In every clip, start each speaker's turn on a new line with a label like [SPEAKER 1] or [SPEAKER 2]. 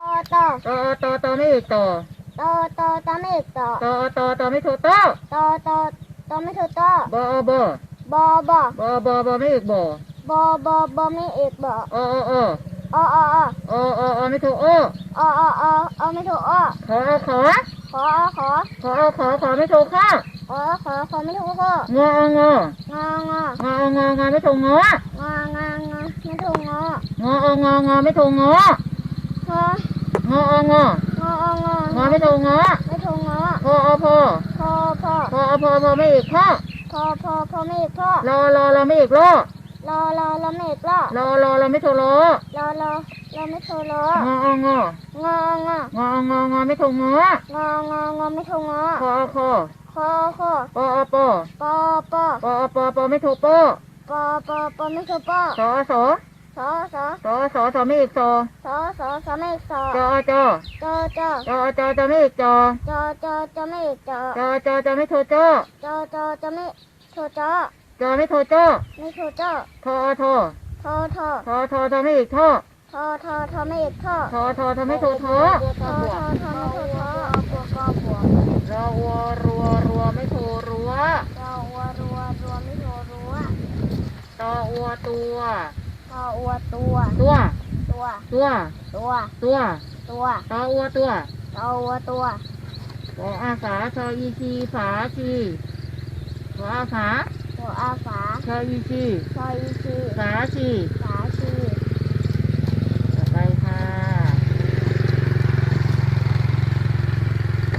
[SPEAKER 1] ต่อต่อ
[SPEAKER 2] ต่อต่อต่อไม่อีกต่อ
[SPEAKER 1] ต่อต่อต่อไม่อีกต่อ
[SPEAKER 2] ต่อต่อต่อไม่ถูกต่อ
[SPEAKER 1] ต่อต่อต่อไม่ถูกต่อบ
[SPEAKER 2] อบอบ
[SPEAKER 1] อบอบ
[SPEAKER 2] อบอบอไม่อีกบอบ
[SPEAKER 1] อบอบอไม่อีกบอ
[SPEAKER 2] ออออ
[SPEAKER 1] ออออ
[SPEAKER 2] ออออไม่ถูกอ
[SPEAKER 1] อออออไม่ถูกอ
[SPEAKER 2] ขอขอ
[SPEAKER 1] ขอขอ
[SPEAKER 2] ขอขอขอไม่ถูกข้อ
[SPEAKER 1] ขอขอขอไม่ถูกข้อง
[SPEAKER 2] ององ
[SPEAKER 1] งอง
[SPEAKER 2] งององอไม่ถูกงอง
[SPEAKER 1] งางางาไม่ถูกงอง
[SPEAKER 2] ององอไม่ถูกงอ
[SPEAKER 1] งอง
[SPEAKER 2] องององ
[SPEAKER 1] งอง
[SPEAKER 2] อไม่ถูกงอ
[SPEAKER 1] ไม่ถูกงอ
[SPEAKER 2] พออพอ
[SPEAKER 1] พอพอ
[SPEAKER 2] พออพอพอไม่อีกข้อ
[SPEAKER 1] พอพอพอไม่อีกข้อ
[SPEAKER 2] รอรอรอไม่อีกรอ
[SPEAKER 1] รอรอรอไม่อีกรอ
[SPEAKER 2] รอรอรอไม่ถูกรอ
[SPEAKER 1] รอรอ รอไม่ถูกรอง
[SPEAKER 2] ององ
[SPEAKER 1] งอง
[SPEAKER 2] งององอไม่ถูกงอง
[SPEAKER 1] ององอไม่ถูกงอ
[SPEAKER 2] คอคอ
[SPEAKER 1] คอคอ
[SPEAKER 2] ปอปอ
[SPEAKER 1] ปอปอ
[SPEAKER 2] ปอปอปอไม่ถูกปอ
[SPEAKER 1] ปอปอปอไม่ถูกปอ
[SPEAKER 2] สอสอ
[SPEAKER 1] สอสอ
[SPEAKER 2] สอสอสอไม่อีกสอ
[SPEAKER 1] สอสอสอไม่อีกสอ
[SPEAKER 2] จอจอ
[SPEAKER 1] จอจอ
[SPEAKER 2] จอจอจอไม่อีกจอ
[SPEAKER 1] จอจอจอไม่อีกจอ
[SPEAKER 2] จอจอจอไม่ถูกจอ
[SPEAKER 1] จอจอจอไม่ถูกจอ
[SPEAKER 2] จอไม่ถูกจอ
[SPEAKER 1] ไม่ถูกจอ
[SPEAKER 2] ทอทอ
[SPEAKER 1] ทอทอ
[SPEAKER 2] ทอทอทอไม่อีกทอ
[SPEAKER 1] ทอทอทอไม่อีกทอ
[SPEAKER 2] ทอทอทอไม่ถูกทอ
[SPEAKER 1] ทอทอทอไม่ถูกทอ
[SPEAKER 2] รอวัวรัวรัวไม่ถูกรัว
[SPEAKER 1] รอวัวรัวรัวไม่ถูกรัว
[SPEAKER 2] ตออัวตัว
[SPEAKER 1] ทออัวตัว
[SPEAKER 2] ตัว
[SPEAKER 1] ตัว
[SPEAKER 2] ตัว
[SPEAKER 1] ตัว
[SPEAKER 2] ตัว
[SPEAKER 1] ตัว
[SPEAKER 2] ตออัวตัว
[SPEAKER 1] ทออัวตัว
[SPEAKER 2] ปออาฝาชออีชีฝาชีปออาฝา
[SPEAKER 1] หัวอาฝา
[SPEAKER 2] ชออีชี
[SPEAKER 1] ซอยอีชี
[SPEAKER 2] ฝาชี
[SPEAKER 1] ฝาชี
[SPEAKER 2] ต่อไปค่ะ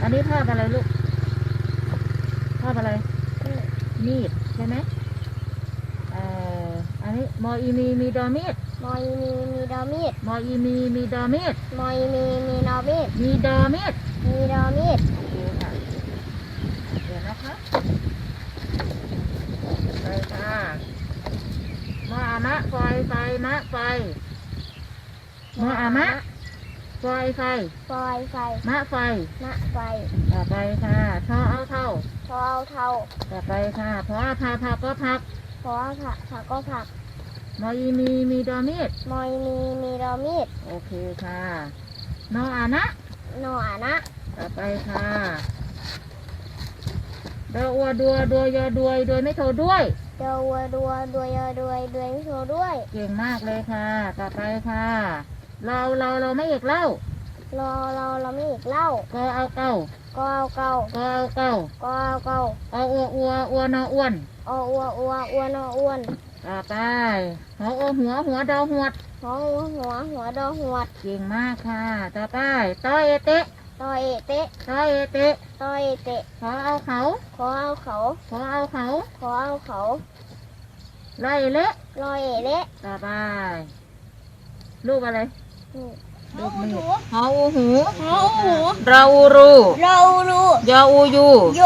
[SPEAKER 2] อั นนี้ภาพอะไรลูก ภาพอะไร มีดใช่ไหมเอ่ออันนี้มออีมีมีดอมีด
[SPEAKER 1] มอยมีมีดอมีด
[SPEAKER 2] มออีมีมีดอมีด
[SPEAKER 1] มอยมีมีดอมีด
[SPEAKER 2] มีดอมีด
[SPEAKER 1] มีดอมีด
[SPEAKER 2] โอเคค่ะเดี๋ยวนะคะไปค่ะมออามะไฟไฟมะไฟมออามะ ไฟไฟ
[SPEAKER 1] ฟอยไฟ
[SPEAKER 2] มะไฟ
[SPEAKER 1] มะไฟ
[SPEAKER 2] ต่อไปค่ะทอเอาเท่า
[SPEAKER 1] ทอเอาเทา
[SPEAKER 2] ต่อไปค่ะพออาพาพาก็พัก
[SPEAKER 1] พอผักผักก็ผัก
[SPEAKER 2] มออีมีมีดอมีด
[SPEAKER 1] มอยมีมีดอมีด
[SPEAKER 2] โอเคค่ะ นออานะ
[SPEAKER 1] หนอนะ
[SPEAKER 2] ต่อไปค่ะดออัวดัวดัวยอดวยโดยไม่โทรด้วย
[SPEAKER 1] เดวัวดัวดัวยอด้วยด้วยโชว์ด้วย
[SPEAKER 2] เก่งมากเลยค่ะ ต่อไปค่ะ เราเราเราไม่อีกเล่าร
[SPEAKER 1] อเราเราไม่อีกเล่า
[SPEAKER 2] ก็เอาเก้า
[SPEAKER 1] ก็เอาเก่า
[SPEAKER 2] ก็เอาเก้า
[SPEAKER 1] ก็เอาเก่า
[SPEAKER 2] เอาอัวอัวอัวนออ้วน
[SPEAKER 1] เอาอ้วนอ้วนอ้วนเอาอ้วน
[SPEAKER 2] ต่อไปหัวโอหัวหัวดอหวด
[SPEAKER 1] หัวหัวหัวหัวดอหัวด
[SPEAKER 2] เก่งมากค่ะต่อไปต้อเอเตะ
[SPEAKER 1] ต่อเอเตะ
[SPEAKER 2] ต้อเอเตะ
[SPEAKER 1] ต่อเอเตะ
[SPEAKER 2] ขอเอาเขา
[SPEAKER 1] ขอเอาเขา
[SPEAKER 2] ขอเอาเขา
[SPEAKER 1] ขอเอาเขา
[SPEAKER 2] ไล่เละ
[SPEAKER 1] ลอยเอเละ
[SPEAKER 2] ต่อไปรูปอะไร
[SPEAKER 1] นี่
[SPEAKER 2] รูปมีดเฮาอูหู
[SPEAKER 1] เขาหู
[SPEAKER 2] เราอูรู
[SPEAKER 1] เรารู้
[SPEAKER 2] ยาอูยู
[SPEAKER 1] โย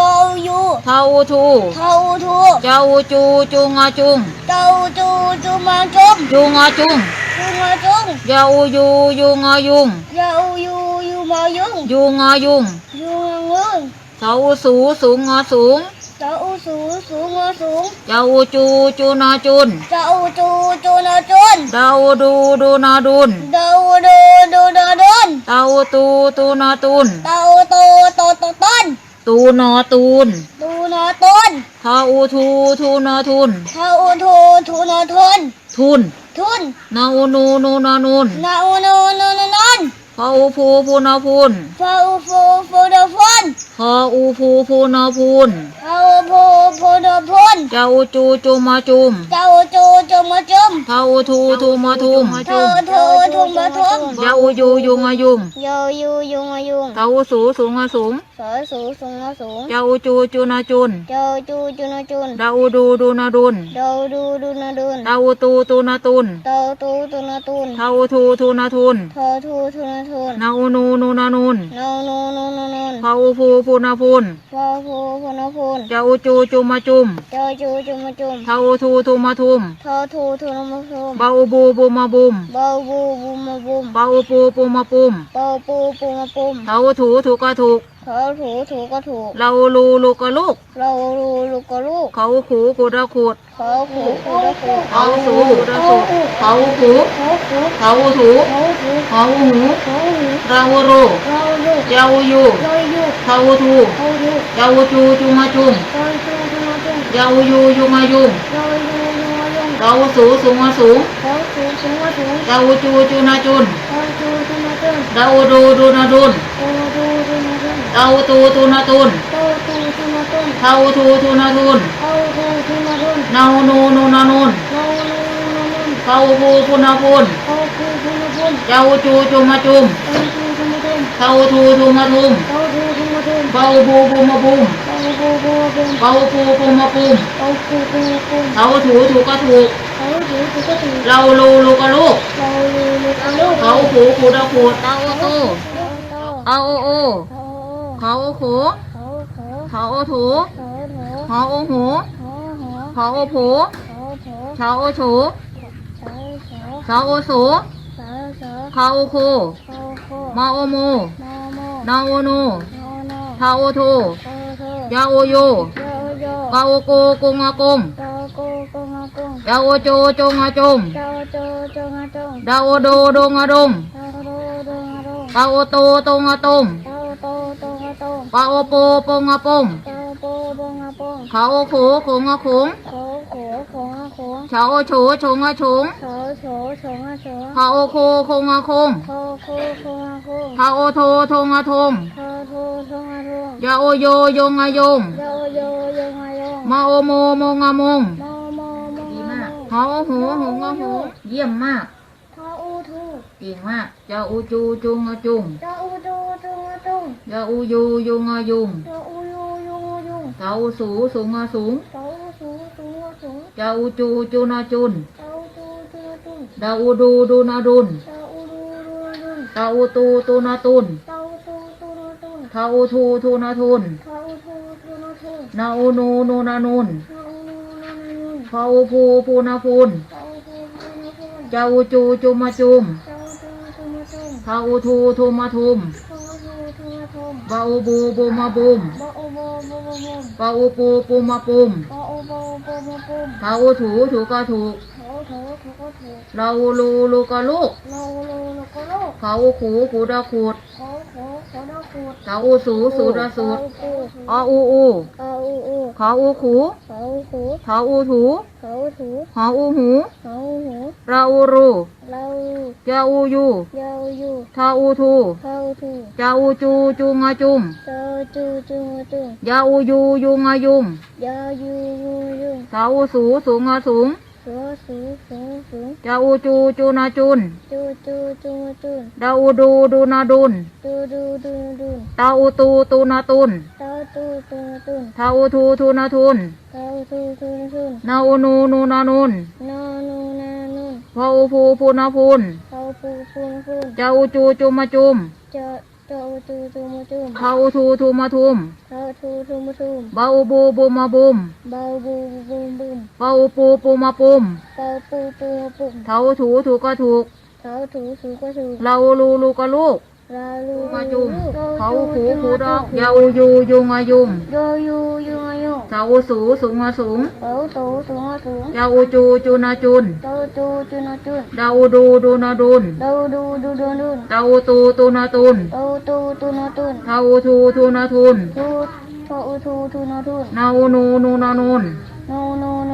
[SPEAKER 1] ยู
[SPEAKER 2] เฮาอูทู
[SPEAKER 1] เท่าทู
[SPEAKER 2] เจ้าอูจูจูงอจุง
[SPEAKER 1] เจ้าจูจูมาจุม
[SPEAKER 2] จูงอจุง
[SPEAKER 1] จูมาจุม
[SPEAKER 2] ยาอูยูยูงอยุง
[SPEAKER 1] เจ้ายูยูมายุง
[SPEAKER 2] ยูงอยุง
[SPEAKER 1] ยูงึง
[SPEAKER 2] เจ้าอูสูสูงอสูง
[SPEAKER 1] เจ้าสูสูงสูง
[SPEAKER 2] เจ้าอูจูจูนอจุน
[SPEAKER 1] เจ้าจูจูนาจุน
[SPEAKER 2] ดาวดูดูนอดุน
[SPEAKER 1] เดาดูดูนาดุน
[SPEAKER 2] เต้าตูตูนอตุน
[SPEAKER 1] เต้าโตโตโตต้น
[SPEAKER 2] ตูนอตูน
[SPEAKER 1] ดูนาต้น
[SPEAKER 2] ทาอูทูทูนอทุน
[SPEAKER 1] เท่าทูทูนาทุน
[SPEAKER 2] ทุน
[SPEAKER 1] ทุน
[SPEAKER 2] นาอูนูนูนอนุน
[SPEAKER 1] นาอุนนนนน
[SPEAKER 2] พาอูพูพูนอพูน
[SPEAKER 1] ฟาอูฟูฟูดาฟุน
[SPEAKER 2] พาอูพูพูนอพูน
[SPEAKER 1] เท่าฟูฟูดาฟุน
[SPEAKER 2] เจ้าอูจูจูมาจุม
[SPEAKER 1] เจ้าจูจูมาจุม
[SPEAKER 2] เท้าอูทูทูมาทุม
[SPEAKER 1] เท่าทูทูมาทุม
[SPEAKER 2] เจ้าอูยูยุงอายุง
[SPEAKER 1] โยยูยุงอายุง
[SPEAKER 2] เท้าอูสูสูงอาสูง
[SPEAKER 1] สอสูสูงอาสูง
[SPEAKER 2] เจ้าอูจูจูนาจุน
[SPEAKER 1] เจ้าจูจูนาจุน
[SPEAKER 2] ดาอูดูดูนาดุน
[SPEAKER 1] เดาดูดูนาดุน
[SPEAKER 2] ดาอูตูตูนาตุน
[SPEAKER 1] เตาตูตูนาตุน
[SPEAKER 2] เท้าอูทูทูนาทุน
[SPEAKER 1] เทอทูทูนาทุน
[SPEAKER 2] นาอูนูนูนานุน
[SPEAKER 1] โนโนโนโนโนน
[SPEAKER 2] พาอูพูพพูนาพูน
[SPEAKER 1] พอพูพนพูน
[SPEAKER 2] จาอูจูจุมาจุม
[SPEAKER 1] จอจูจุมจุม
[SPEAKER 2] ทาอูทูทูมาทุม
[SPEAKER 1] ทอทูทูนมทุม
[SPEAKER 2] บาอูบูบูมาบุม
[SPEAKER 1] เบาบูบูมาบุม
[SPEAKER 2] บาอูปูปูมาปุม
[SPEAKER 1] เบาปูปูมาปุม
[SPEAKER 2] ทาอูถูถูกะถูก
[SPEAKER 1] เขาถูถูก็ถูก
[SPEAKER 2] ลาอูลูลูกะลูก
[SPEAKER 1] เราลูลูกก็ลูก
[SPEAKER 2] เขาขูกูดาขูด
[SPEAKER 1] เขาขู่ขู่ก็ขู่
[SPEAKER 2] เขาสูกูดาสูด เขาขู
[SPEAKER 1] เขาขู่
[SPEAKER 2] เขาถู
[SPEAKER 1] เขาขู่
[SPEAKER 2] เขาหู
[SPEAKER 1] เขาหู
[SPEAKER 2] ราอูรู
[SPEAKER 1] เราลูก
[SPEAKER 2] ยาอูยู
[SPEAKER 1] เราอยู่
[SPEAKER 2] ทาอูทู
[SPEAKER 1] เขาดู
[SPEAKER 2] ยาอูจูจุมาจุม
[SPEAKER 1] เราจูจูมาจุม
[SPEAKER 2] ยาอูยูยูมายุม
[SPEAKER 1] เราอยู่อยู่มายุง
[SPEAKER 2] ยาอูสูสูมาสูง
[SPEAKER 1] เขาถูถูมาถู
[SPEAKER 2] ยาอูจูจูนาจุน
[SPEAKER 1] เขาจูจูมาจุม
[SPEAKER 2] ดาอูดูดูนาดุน
[SPEAKER 1] เขาดูดูมาจุม
[SPEAKER 2] ดาอูตูตูนาตุน
[SPEAKER 1] เขาถูถูมาจุม
[SPEAKER 2] ทาอูทูทูนาทุน
[SPEAKER 1] เขาถูถูมาจุม
[SPEAKER 2] นาอูนูนูนานุน
[SPEAKER 1] เราลูลูลู
[SPEAKER 2] ทาอูพูพูนาพุน
[SPEAKER 1] เขาขู่ขู่มาจุม
[SPEAKER 2] ยาอูจูจูมาจุม
[SPEAKER 1] เขาจูจูมาจุม
[SPEAKER 2] ทาอูทูทูมาทุม
[SPEAKER 1] เขาถูถูมาจุม
[SPEAKER 2] บาอูบูบูมาบุม
[SPEAKER 1] เขาบูบูบุม
[SPEAKER 2] บาอูปูปูมาปุม
[SPEAKER 1] เขาขู่ขู่ขู่
[SPEAKER 2] ทาอูถูถูกะถูก
[SPEAKER 1] เขาถูถูก็ถูก
[SPEAKER 2] เราลูลูกะลูก
[SPEAKER 1] เราลูลูเอาลูก
[SPEAKER 2] เขาขูขูดาขูดตาโอโต
[SPEAKER 1] เขาโต
[SPEAKER 2] อาโอโอ
[SPEAKER 1] เขา
[SPEAKER 2] เขาโอขู
[SPEAKER 1] เขาเขา
[SPEAKER 2] เขาโอถู
[SPEAKER 1] เขาโถ
[SPEAKER 2] เขาโอหู
[SPEAKER 1] เขาหัว
[SPEAKER 2] เขาโอผู
[SPEAKER 1] เขาโถ
[SPEAKER 2] เขาโอฉู
[SPEAKER 1] เขาเขา
[SPEAKER 2] เขาโอสู
[SPEAKER 1] เขาเขา
[SPEAKER 2] เขาโอคู
[SPEAKER 1] เขาโค
[SPEAKER 2] มาโอโม
[SPEAKER 1] โมโม
[SPEAKER 2] นาโอโน
[SPEAKER 1] โนโน
[SPEAKER 2] ทาโอโท
[SPEAKER 1] โตโต
[SPEAKER 2] ยาโอโย
[SPEAKER 1] โยโย
[SPEAKER 2] กาโอโกกงอากง
[SPEAKER 1] โตโกโกงอากง
[SPEAKER 2] ยาโอโจจงอาจง
[SPEAKER 1] โตโจโจงอาจง
[SPEAKER 2] ดาโอโดดงอาดง
[SPEAKER 1] โตโดโดงอาดง
[SPEAKER 2] กาโอโตตงอาตง
[SPEAKER 1] โตโตโตอาตง
[SPEAKER 2] ปาโอโปปงอาปง
[SPEAKER 1] โตโปบงอาปง
[SPEAKER 2] ขาโอโขขงอาขง
[SPEAKER 1] โขโขโขงอาโขง
[SPEAKER 2] ชาโอโฉชงอาชง
[SPEAKER 1] โฉโฉโฉงอาโฉ
[SPEAKER 2] ขาโอโคคงอาคง
[SPEAKER 1] โคโคโคอาโคง
[SPEAKER 2] ทาโอโททงอาทง
[SPEAKER 1] โท
[SPEAKER 2] ยาโอโยยงอายง
[SPEAKER 1] โยโยโยงอายง
[SPEAKER 2] มาโอโมมงอามง
[SPEAKER 1] โมโมโม
[SPEAKER 2] ดีมากหอหูหงอาหูเยี่ยมมาก
[SPEAKER 1] ทออูทู
[SPEAKER 2] เก่งมากยาอูจูจุงอาจุง
[SPEAKER 1] จออูจูจุงอาจุง
[SPEAKER 2] ยาอูยูยุงอายุง
[SPEAKER 1] จออูยูยุงอายุง
[SPEAKER 2] ทาอูสูสูงอาสูง
[SPEAKER 1] จออูสูสูอาสูง
[SPEAKER 2] ยาอูจูจุนาจุน
[SPEAKER 1] จออูจูจูอาจุง
[SPEAKER 2] ดาอูดูดูนาดุน
[SPEAKER 1] จออูดูดูอาดุง
[SPEAKER 2] ตาอูตูตูนาตุน
[SPEAKER 1] จออูตูตู นาตุง
[SPEAKER 2] ทาอูทูทูนาทุน
[SPEAKER 1] จออูทูทูนาทุง
[SPEAKER 2] นาอูนูนูนานุน
[SPEAKER 1] จออูนูนานายุง
[SPEAKER 2] พาอูพูพูนาพุน
[SPEAKER 1] จออูทูทูนาทุง
[SPEAKER 2] จาอูจูจุมาจุม
[SPEAKER 1] จออูตูตูนาตุง
[SPEAKER 2] ทาอูทูทูมาทุม
[SPEAKER 1] จออูทูทูนาทุง
[SPEAKER 2] บาอูบูบูมาบุม
[SPEAKER 1] บออูโบโบโบโบ
[SPEAKER 2] บาอูปูปูมาปุม
[SPEAKER 1] บออูโบโบโบโบ
[SPEAKER 2] ทาอูถูถูกะถูก
[SPEAKER 1] โถโถโถก็ถูก
[SPEAKER 2] เราลูลูกะลูก
[SPEAKER 1] เราเราเราก็ลูก
[SPEAKER 2] เขาอูขูขูดาขูด
[SPEAKER 1] ขอขอขอดอกขูด
[SPEAKER 2] ทาอูสูสูดาสูด
[SPEAKER 1] ขออู
[SPEAKER 2] อาอูอู
[SPEAKER 1] ขออูอู
[SPEAKER 2] ขาอูขู
[SPEAKER 1] ขออูขู
[SPEAKER 2] ทาอูถู
[SPEAKER 1] ขอถู
[SPEAKER 2] หาอูหู
[SPEAKER 1] ขออูหู
[SPEAKER 2] ราอูรู
[SPEAKER 1] เรา
[SPEAKER 2] ยาอูยู
[SPEAKER 1] ยาวอยู่
[SPEAKER 2] ทาอูทู
[SPEAKER 1] เข้าถู
[SPEAKER 2] จาอูจูจูงาจุม
[SPEAKER 1] เจอจูจูจู
[SPEAKER 2] ยาอูยูยุงอายุง
[SPEAKER 1] ยาวอยู่อยู่อยู่
[SPEAKER 2] ทาอูสูสูงอาสูง
[SPEAKER 1] สูสูสูสู
[SPEAKER 2] จาอูจูจูนาจุน
[SPEAKER 1] จูจูจูจู
[SPEAKER 2] ดาอูดูดูนาดุน
[SPEAKER 1] ดูดูดูดู
[SPEAKER 2] ตาอูตูตูนาตุน
[SPEAKER 1] เต้าตูตูตู
[SPEAKER 2] ทาอูทูทูนาทุน
[SPEAKER 1] เต้าตูตูตู
[SPEAKER 2] นาอูนูนูนานุน
[SPEAKER 1] นอนูนานู
[SPEAKER 2] พาอูพูพูนาพุน
[SPEAKER 1] เขาปูปูปู
[SPEAKER 2] จาอูจูจูมาจุม
[SPEAKER 1] เจ อเจ้าตูตูมาตู
[SPEAKER 2] ทาอูทูทูมาทุม
[SPEAKER 1] เขาทูทูมาทู
[SPEAKER 2] บาอูบูบูมาบุม
[SPEAKER 1] เบาบูบูมบูม
[SPEAKER 2] บาอูปูปูมาปุม
[SPEAKER 1] เบาปูปูมาปุ่ม
[SPEAKER 2] ทาอูถูถูก็ถูก
[SPEAKER 1] เขาถูถูก็ถูก
[SPEAKER 2] เราลูลูก็ลูก
[SPEAKER 1] ราลู
[SPEAKER 2] มาจุมเขาขูขูดอกยาอูยูยุงอายุง
[SPEAKER 1] โยยูยูอายุ
[SPEAKER 2] ทาอูสูสูงอาสูง
[SPEAKER 1] เขาตูสูงสูง
[SPEAKER 2] ยาอูจูจูนาจุน
[SPEAKER 1] เต้าจูจูนาจุน
[SPEAKER 2] ดาอูดูดูนาดุน
[SPEAKER 1] เต้าดูดูดูดู
[SPEAKER 2] ดาอูตูตูนาตุน
[SPEAKER 1] เต้าตูตูนาตุน
[SPEAKER 2] ทาอูทูทูนาทุน
[SPEAKER 1] ทูทูทูทูนาทุน
[SPEAKER 2] นาอูนูนูนานุน
[SPEAKER 1] โนโน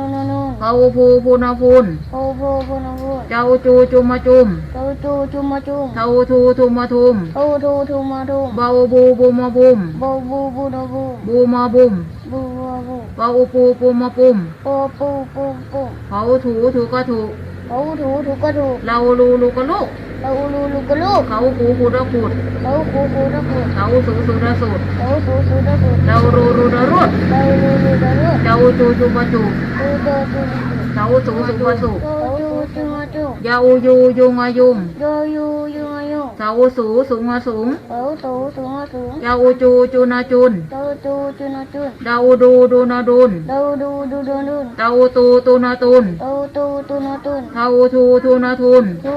[SPEAKER 1] โนโนโน
[SPEAKER 2] ทาอูพูพูนาพุน
[SPEAKER 1] โอโบโบนาโบ
[SPEAKER 2] จาอูจูจูมาจุม
[SPEAKER 1] เต้าจูจูมาจุม
[SPEAKER 2] ทาอูทูทูมาทุม
[SPEAKER 1] เต้าทูทูมาทุม
[SPEAKER 2] บาอูบูบูมาบุม
[SPEAKER 1] บูบูบูนาบู
[SPEAKER 2] บูมาบุม
[SPEAKER 1] บูบูบู
[SPEAKER 2] บาอูปูปูมาปุม
[SPEAKER 1] ปูปูปูปู
[SPEAKER 2] เขาถูถูก็ถูก
[SPEAKER 1] เขาถูถูก็ถูก
[SPEAKER 2] เราลูลูก็ลูก
[SPEAKER 1] เราลูลูก็ลูก
[SPEAKER 2] เขาขูขูดาขูด
[SPEAKER 1] เขาคูคูนะคู
[SPEAKER 2] เขาสูสูดาสูด
[SPEAKER 1] เขาสูสูนะสู
[SPEAKER 2] เรารูรูดารวด
[SPEAKER 1] เราลูลูนะลูก
[SPEAKER 2] เจ้าจูจูมาจู
[SPEAKER 1] ดูดูดู
[SPEAKER 2] เขาสูสูมาสู
[SPEAKER 1] เขาจูจูมาจู
[SPEAKER 2] ยาอูยูยุงอายุง
[SPEAKER 1] โยยูยูอายุ
[SPEAKER 2] สาอูสูสูงอสูง
[SPEAKER 1] เตาตูสูงอาสูง
[SPEAKER 2] ยาอูจูจูนาจุน
[SPEAKER 1] เตาตูจุนจุน
[SPEAKER 2] ดาอูดูดูนาดุน
[SPEAKER 1] เตาดูดูดูดู
[SPEAKER 2] ตาอูตูตูนาตุน
[SPEAKER 1] เตาตูตูนตุน
[SPEAKER 2] ทาอูทูทูนาทุน
[SPEAKER 1] ทู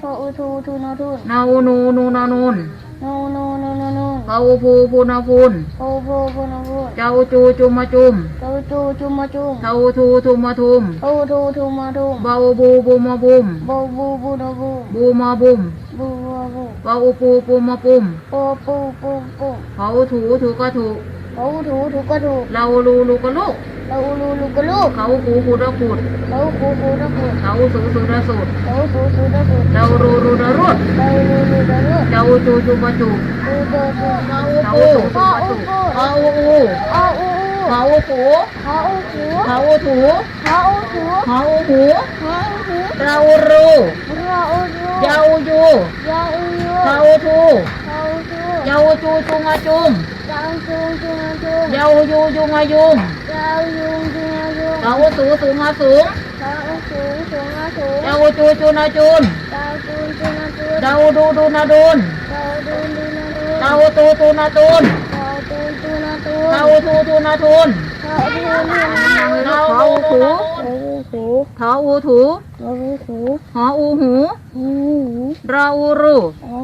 [SPEAKER 1] ทออูทูทูนทุน
[SPEAKER 2] นาอูนูนูนานุน
[SPEAKER 1] นูนูนูนูนู
[SPEAKER 2] พาอูพูพูนาพูน
[SPEAKER 1] โอโบโบนโบ
[SPEAKER 2] จาอูจูจูมาจุม
[SPEAKER 1] เตาตูจุมาจุม
[SPEAKER 2] ทาอูทูทูมาทุม
[SPEAKER 1] เตาทูทูมาทุม
[SPEAKER 2] บาอูบูบูมาบุม
[SPEAKER 1] บูบูบูนบู
[SPEAKER 2] บูมาบุม
[SPEAKER 1] บูบูบู
[SPEAKER 2] บาอูปูปูมาปุม
[SPEAKER 1] ปูปูปูปู
[SPEAKER 2] พาอูถูถูก็ถู
[SPEAKER 1] เขาถูถูก็ถู
[SPEAKER 2] เราลูลูก็ลูก
[SPEAKER 1] เราลูลูก็ลูก
[SPEAKER 2] เขาคูคูระขุด
[SPEAKER 1] เขาคูคูระคู
[SPEAKER 2] เขาสูสูระสุด
[SPEAKER 1] เขาสูสูระสู
[SPEAKER 2] เรารูรูระรุด
[SPEAKER 1] เราลูลูระลู
[SPEAKER 2] เจ้าจูจูมาจู
[SPEAKER 1] ดูดูดู
[SPEAKER 2] เขาสูสูมาจูเขาอูอู
[SPEAKER 1] เอาอู
[SPEAKER 2] เขาอูถู
[SPEAKER 1] เขาอูถู
[SPEAKER 2] เขาอูถู
[SPEAKER 1] เขาอูถู
[SPEAKER 2] เขาอูหู
[SPEAKER 1] เขาอูถู
[SPEAKER 2] เรารู
[SPEAKER 1] เราอูถู
[SPEAKER 2] เจ้ายู
[SPEAKER 1] ยาอูยู
[SPEAKER 2] เขาอูถู
[SPEAKER 1] เขาอูถู
[SPEAKER 2] เจ้าจูจูงาจุม
[SPEAKER 1] ยาจุงจุงจุง
[SPEAKER 2] เจ้ายูยูงายุง
[SPEAKER 1] ยายุงจุงจุง
[SPEAKER 2] เขาอูสูสูงาสูง
[SPEAKER 1] เขาอูสูงสูงอาสูง
[SPEAKER 2] เจ้าจูจูนาจุน
[SPEAKER 1] ยาจุงจุงจุง
[SPEAKER 2] เจ้าดูดูนาดุน
[SPEAKER 1] เขาดูดูนะดู
[SPEAKER 2] เจ้าตูตูนาตุน
[SPEAKER 1] เขาดูดูนะดู
[SPEAKER 2] เจ้าทูทูนาทุน
[SPEAKER 1] เขาดูดูนะดู
[SPEAKER 2] เจ้าอูถู
[SPEAKER 1] เขาอู ถู
[SPEAKER 2] เขาอูถู
[SPEAKER 1] เขาอูถู
[SPEAKER 2] หออูหู
[SPEAKER 1] หู
[SPEAKER 2] เราอูรู
[SPEAKER 1] เอา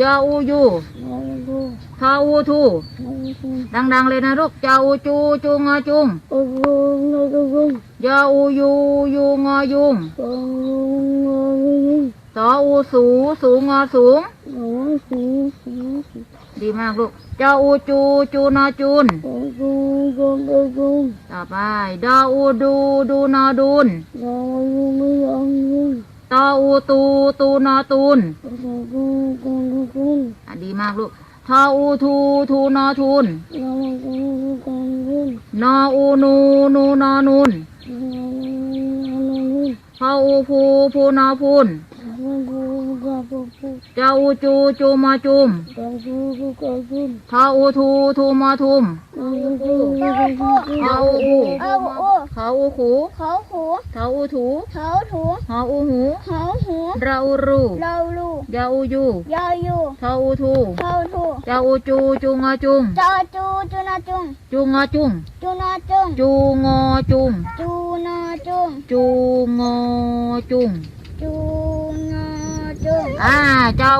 [SPEAKER 2] ยาอูยู
[SPEAKER 1] เอาดู
[SPEAKER 2] ทาอูทู
[SPEAKER 1] เอาดู
[SPEAKER 2] ดังๆเลยนะลูกเจ้าอูจูจูงาจุง
[SPEAKER 1] เอาดูเอาดูดู
[SPEAKER 2] ยาอูยูยูงอยุง
[SPEAKER 1] เอาดูเอาดู
[SPEAKER 2] สออูสูสูงอสูง
[SPEAKER 1] เอาสูสูสู
[SPEAKER 2] ดีมากลูกเจาอูจูจูนาจุน
[SPEAKER 1] เอาดูดูดูดู
[SPEAKER 2] ต่อไปดาอูดูดูนาดุน
[SPEAKER 1] เอาดูไม่เอาดู
[SPEAKER 2] ตาอูตูตูนาตุน
[SPEAKER 1] เอาดูดูดูดู
[SPEAKER 2] อะดีมากลูกทาอูทูทูนาทุน
[SPEAKER 1] เอาดูดูดู
[SPEAKER 2] นาอูนูนูนานุน
[SPEAKER 1] เอาดูดู
[SPEAKER 2] พาอูพูพูนาพูน
[SPEAKER 1] เอาดูดูดู
[SPEAKER 2] เจ้าอูจูจูมาจุม
[SPEAKER 1] เอาดูดูดูดู
[SPEAKER 2] ทาอูทูทูมาทุม
[SPEAKER 1] เอาดูดูดู
[SPEAKER 2] ทาอูอู
[SPEAKER 1] เอาอู
[SPEAKER 2] เขาอูขู
[SPEAKER 1] เขาหู
[SPEAKER 2] ทาอูถู
[SPEAKER 1] เขาถู
[SPEAKER 2] หออูหู
[SPEAKER 1] เขาหู
[SPEAKER 2] ราอูรู
[SPEAKER 1] เราลู
[SPEAKER 2] ยาอูยู
[SPEAKER 1] ยาอยู่
[SPEAKER 2] ทาอูทู
[SPEAKER 1] เขาถู
[SPEAKER 2] เจ้าอูจูจูงาจุง
[SPEAKER 1] จาจูจูนาจุง
[SPEAKER 2] จูงาจุง
[SPEAKER 1] จูนาจุง
[SPEAKER 2] จูงอจุง
[SPEAKER 1] จูนาจุง
[SPEAKER 2] จูงอจุง
[SPEAKER 1] จูนาจุง
[SPEAKER 2] อ่าเจ้า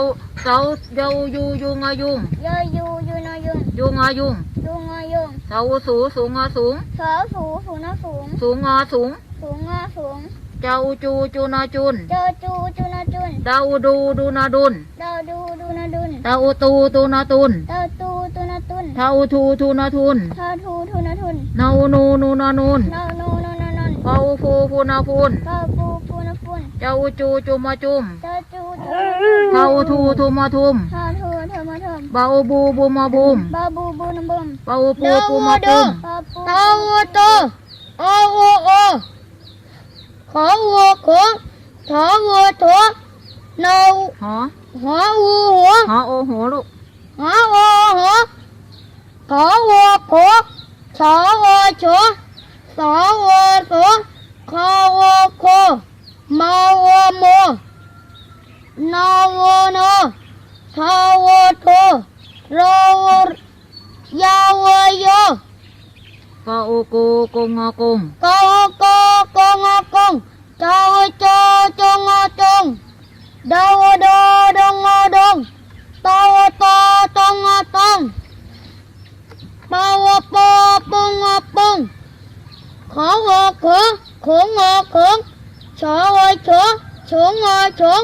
[SPEAKER 2] เจ้าเจ้ายูยูงายุง
[SPEAKER 1] ยาอยู่ยูนายุง
[SPEAKER 2] ยูงายุง
[SPEAKER 1] ยูงายุง
[SPEAKER 2] เจ้าอูสูสูงอสูง
[SPEAKER 1] เขาสูสูนาสูง
[SPEAKER 2] สูงอสูง
[SPEAKER 1] สูงอาสูง
[SPEAKER 2] เจ้าอูจูจูนาจุน
[SPEAKER 1] เจอจูจูนาจุน
[SPEAKER 2] ดาอูดูดูนาดุน
[SPEAKER 1] เราดูดูนาดุน
[SPEAKER 2] ดาอูตูตูนาตุน
[SPEAKER 1] เราตูตูนาตุน
[SPEAKER 2] ทาอูทูทูนาทุน
[SPEAKER 1] ทาทูทูนาทุน
[SPEAKER 2] นาอูนูนูนานุน
[SPEAKER 1] นาโนโนนานน
[SPEAKER 2] พาอูฟูฟูนาพูน
[SPEAKER 1] กาปูปูนาฟุน
[SPEAKER 2] เจ้าอูจูจูมาจุม
[SPEAKER 1] เจอจูจู
[SPEAKER 2] ทาอูทูทูมาทุม
[SPEAKER 1] ทาทูเธอมาเถม
[SPEAKER 2] บาอูบูบูมาบุม
[SPEAKER 1] บาบูบูนบุม
[SPEAKER 2] บาอูปูปูมาปุม
[SPEAKER 1] บาปู
[SPEAKER 3] ตาวัวโตโอวัวโอขอวัวขอถอวัวถอเนา
[SPEAKER 2] หอ
[SPEAKER 3] หัววัวหัว
[SPEAKER 2] หอโอโหลูก
[SPEAKER 3] หาวัวหัวขอวัวขอชอวัวชอสอวัวสอคอวัวโคมาวัวโมนาวัวโนทาวัวโทรอ 摩诃摩，那诃那，他诃
[SPEAKER 2] 他，罗诃，耶诃耶。ka uku kung
[SPEAKER 3] akung ka ko kung akung ca ca cung cung da da dong dong ta ta tong tong pa po pa pung pung kha wa kha khung khung ดาวดอดงอดงอตอตงอตง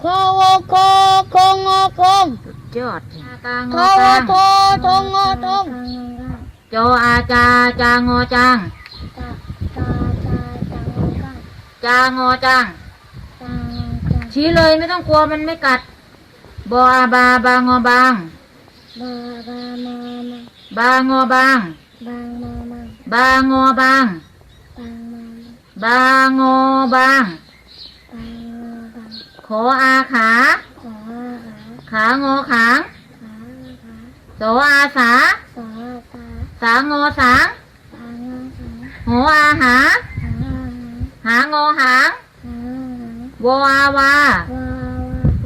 [SPEAKER 3] ปาวอปงอปงขอวอขอขงอขงอวอชงอชงขอวอคอคงอคง
[SPEAKER 2] ยอดกาง
[SPEAKER 3] ข
[SPEAKER 2] อ
[SPEAKER 3] อวอ
[SPEAKER 2] ลาง
[SPEAKER 3] ทอทงอทง
[SPEAKER 2] จอาจาจางอจาง
[SPEAKER 1] ตาตาตาตา
[SPEAKER 2] จางอจางชี้เลยไม่ต้องกลัวมันไม่กัดบออาบาบางอบาง
[SPEAKER 1] บาบามามา
[SPEAKER 2] บางอบาง
[SPEAKER 1] บางมามา
[SPEAKER 2] บางอบาง
[SPEAKER 1] บางมามา
[SPEAKER 2] บางอบาง
[SPEAKER 1] บางมาบาง
[SPEAKER 2] ขออาขา
[SPEAKER 1] ขอหา
[SPEAKER 2] ขางอขาง
[SPEAKER 1] ขาขา
[SPEAKER 2] โสอาสา
[SPEAKER 1] สาตา
[SPEAKER 2] สางอสาง
[SPEAKER 1] สางาสา
[SPEAKER 2] หออาหา
[SPEAKER 1] หาหา
[SPEAKER 2] หางอหาง
[SPEAKER 1] หาหา
[SPEAKER 2] วออาวา
[SPEAKER 1] วา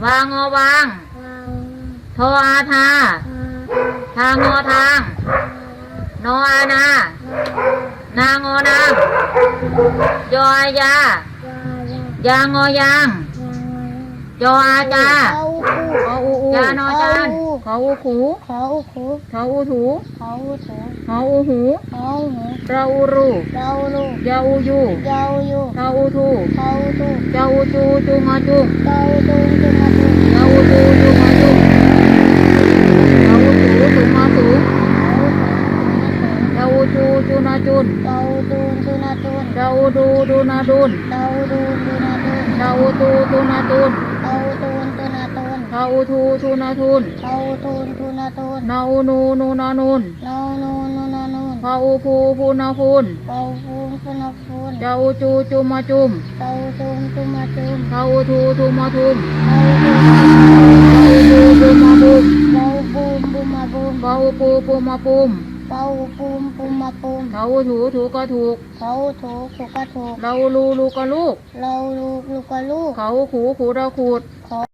[SPEAKER 1] วาว
[SPEAKER 2] วางอวาง
[SPEAKER 3] วาง
[SPEAKER 2] โทอาทา
[SPEAKER 3] ทา
[SPEAKER 2] ทางอทาง นออานานางอ นางยออายา
[SPEAKER 3] ยายายา
[SPEAKER 2] งอยาง
[SPEAKER 3] ยาย
[SPEAKER 2] ออาจา
[SPEAKER 1] เขาคู
[SPEAKER 2] ขออูอู
[SPEAKER 1] ยานอจาน
[SPEAKER 2] ขออูขู
[SPEAKER 1] เขาคู
[SPEAKER 2] ขออูถู
[SPEAKER 1] เขาถู
[SPEAKER 2] ขออูหู
[SPEAKER 1] เขาหู
[SPEAKER 2] เราอูรู
[SPEAKER 1] เราลูก
[SPEAKER 2] ยาอูยู
[SPEAKER 1] ยาวอยู่
[SPEAKER 2] ทาอูทู
[SPEAKER 1] เขาถู
[SPEAKER 2] จาอูจูจูงอจุง
[SPEAKER 1] เราดูจุมาดู
[SPEAKER 2] ยาอูจูจูงอจุงยาอูถูถูงอถูยาอูจูจูนาจุน
[SPEAKER 1] เราดูจุนาดู
[SPEAKER 2] ยาอู ดูดูนาดุน
[SPEAKER 1] เราดูจุนาดู
[SPEAKER 2] ยาอูตูตูนาตุน
[SPEAKER 1] เราดูจุนาดู
[SPEAKER 2] ทาอูทูทูนาทุน
[SPEAKER 1] เราดูจุนาดู
[SPEAKER 2] นาอูนูนูนานุน
[SPEAKER 1] เรานูนูนานู
[SPEAKER 2] พาอูพูพูนาพูน
[SPEAKER 1] เราฟูนฟูนาฟูน
[SPEAKER 2] ยาจูจูมาจุม
[SPEAKER 1] เราดูจุมาจุม
[SPEAKER 2] ทาทูทูมาทุม
[SPEAKER 1] เราดู
[SPEAKER 2] ทาอูปูมาปุม
[SPEAKER 1] เราบูมบูมาบูม
[SPEAKER 2] พาอูปูปูมาปุม
[SPEAKER 1] เราปูมปูมาปูม
[SPEAKER 2] ทาอูถูถูก็ถูก
[SPEAKER 1] เขาถูกถูกก็ถูก
[SPEAKER 2] เราลูลูก็ลูก
[SPEAKER 1] เราลูกลูกก็ลูก
[SPEAKER 2] เขาขูขูเราขูด
[SPEAKER 1] เขา